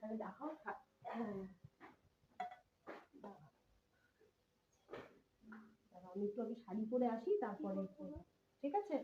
এখানে দেখাও হ্যাঁ। আমি একটু আগে শাড়ি পরে আসি তারপরে ঠিক আছে?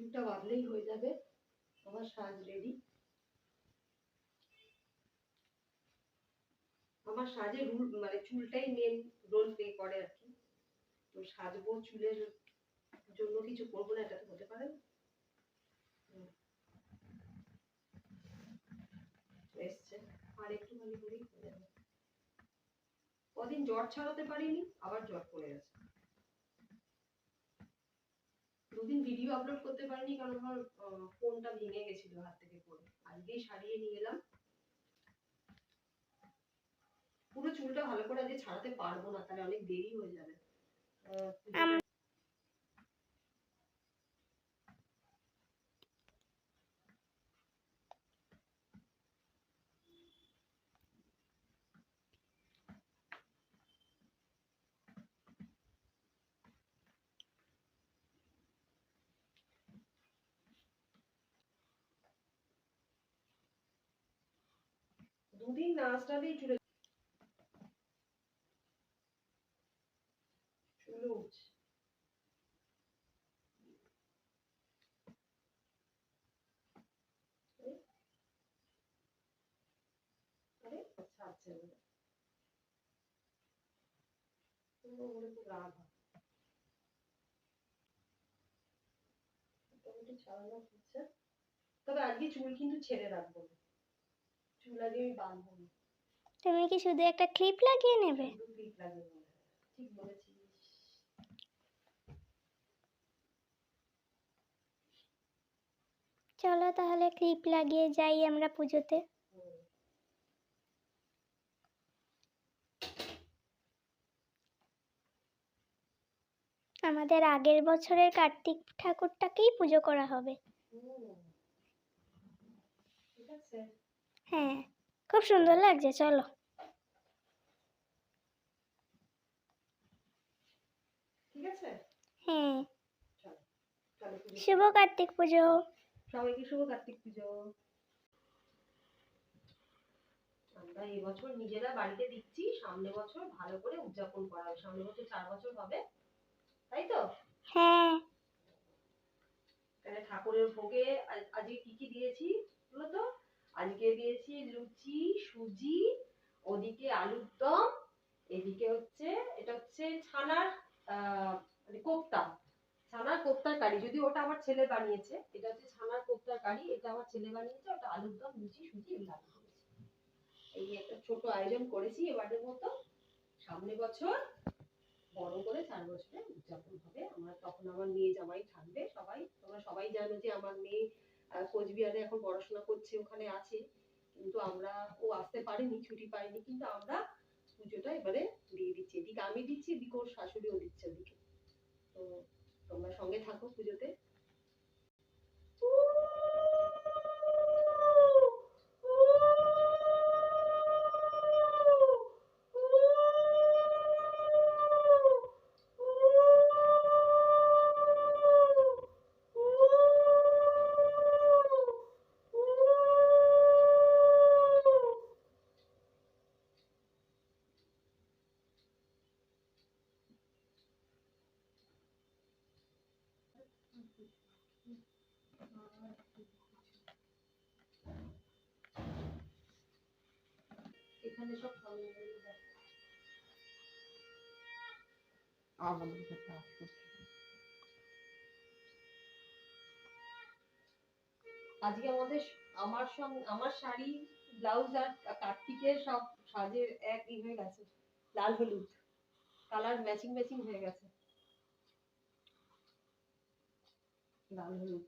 চুলটা বাঁধলেই হয়ে যাবে। আমার সাজ রেডি আমার সাজে রুল মানে চুলটাই মেন রোল প্লে করে আর কি। তো সাজবো চুলের জন্য কিছু করব না, এটা তো হতে পারে এসছে। আর হয়ে কদিন জ্বর ছাড়াতে পারিনি, আবার জ্বর পড়ে গেছে। দুদিন ভিডিও আপলোড করতে পারিনি কারণ আমার ফোনটা ভেঙে গেছিল হাত থেকে পড়ে। আজকেই সারিয়ে নিয়ে এলাম। পুরো চুলটা ভালো করে আজকে ছাড়াতে পারব না, তাহলে অনেক দেরি হয়ে যাবে। দুদিন না আসটাতেই চুলে চুলে উঠছে। এবারে। তোমার রাগ হয়। মোটামুটি ছাড়ানো হচ্ছে। তবে আজকে চুল কিন্তু ছেড়ে রাখব চুল আগে বাঁধবো তুমি কি শুধু একটা ক্লিপ লাগিয়ে নেবে? ক্লিপ লাগিয়ে ঠিক বলেছিস। চলো তাহলে ক্লিপ লাগিয়ে যাই আমরা পুজোতে। আমাদের আগের বছরের কার্তিক ঠাকুরটাকেই পুজো করা হবে। ঠিক আছে। হ্যাঁ খুব সুন্দর লাগছে চলো। হ্যাঁ। শুভ কার্তিক পুজো। সবাইকে শুভ কার্তিক পুজো। আমরা এবছর নিজেরা বাড়িতে দিচ্ছি সামনে বছর ভালো করে উদযাপন করা হবে। সামনে বছর চার বছর হবে তাই তো? হ্যাঁ। তাহলে ঠাকুরের ভোগে আজ- আজকে কি কি দিয়েছি বলো তো আজকে দিয়েছি লুচি সুজি ওদিকে আলুর দম এদিকে হচ্ছে এটা হচ্ছে ছানার আহ, মানে কোপ্তা ছানার কোপ্তার কারি যদি ওটা আমার ছেলে বানিয়েছে, এটা হচ্ছে ছানার কোপ্তার কারি, এটা আমার ছেলে বানিয়েছে, ওটা আলুর দম লুচি সুজি এগুলো এই একটা ছোট আয়োজন করেছি এবারের মতো। সামনে বছর বড় করে চার বছরে উদযাপন হবে। আমার তখন আমার মেয়ে জামাই থাকবে সবাই। তোমরা সবাই জানো যে আমার মেয়ে কোচবিহারে এখন পড়াশোনা করছে, ওখানে আছে। কিন্তু আমরা, ও আসতে পারেনি, ছুটি পাইনি কিন্তু আমরা পুজোটা এবারে দিয়ে দিচ্ছি। এদিকে আমি দিচ্ছি, এদিকে ওর শাশুড়িও দিচ্ছে ওদিকে। তো তোমরা সঙ্গে থাকো পুজোতে। এখানে সব আমাদের কথা আসবে। আজকে আমাদের আমার সঙ্গে আমার শাড়ি ব্লাউজ আর কার্তিকের সব সাজের একই হয়ে গেছে। লাল হলুদ। কালার ম্যাচিং ম্যাচিং হয়ে গেছে। লাল হলুদ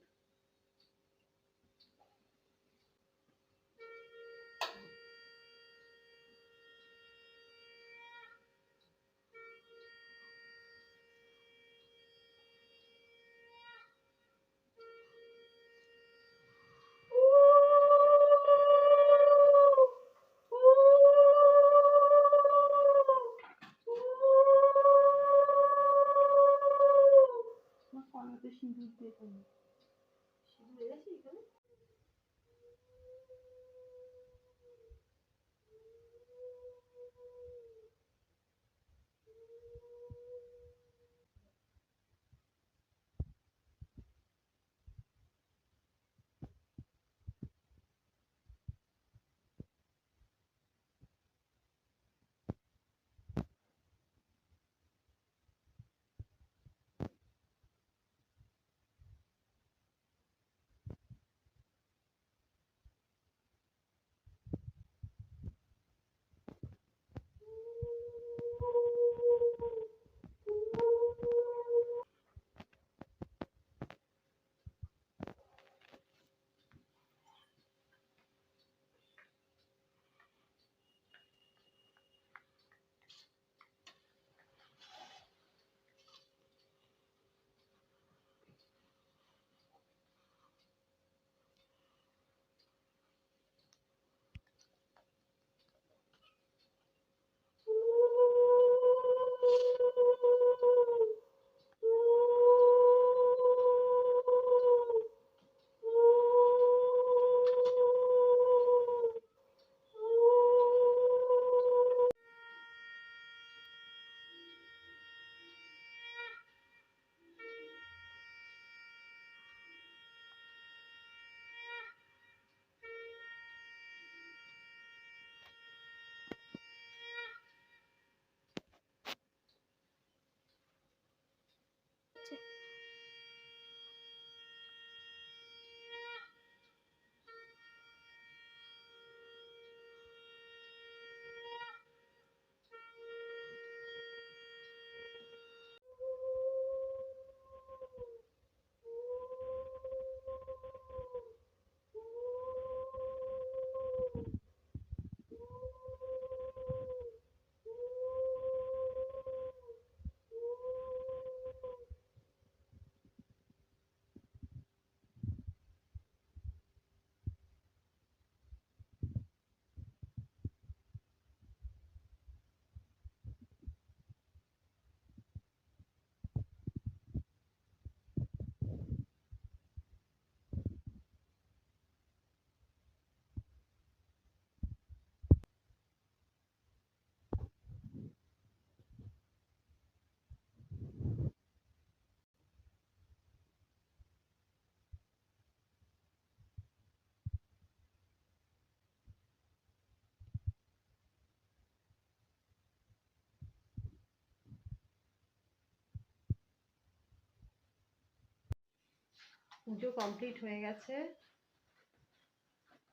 পুজো কমপ্লিট হয়ে গেছে।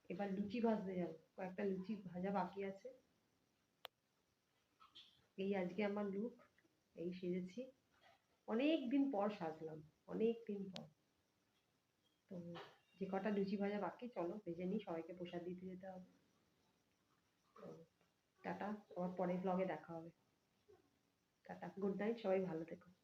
এবার লুচি ভাজতে যাব। কয়েকটা লুচি ভাজা বাকি আছে। এই আজকে আমার লুক এই সেজেছি। অনেক দিন পর সাজলাম অনেক দিন পর। তো যে কটা লুচি ভাজা বাকি, চলো ভেজে নিই, সবাইকে প্রসাদ দিতে যেতে হবে। তো টাটা, আবার পরের ব্লগে দেখা হবে। টাটা গুড নাইট সবাই ভালো থেকো।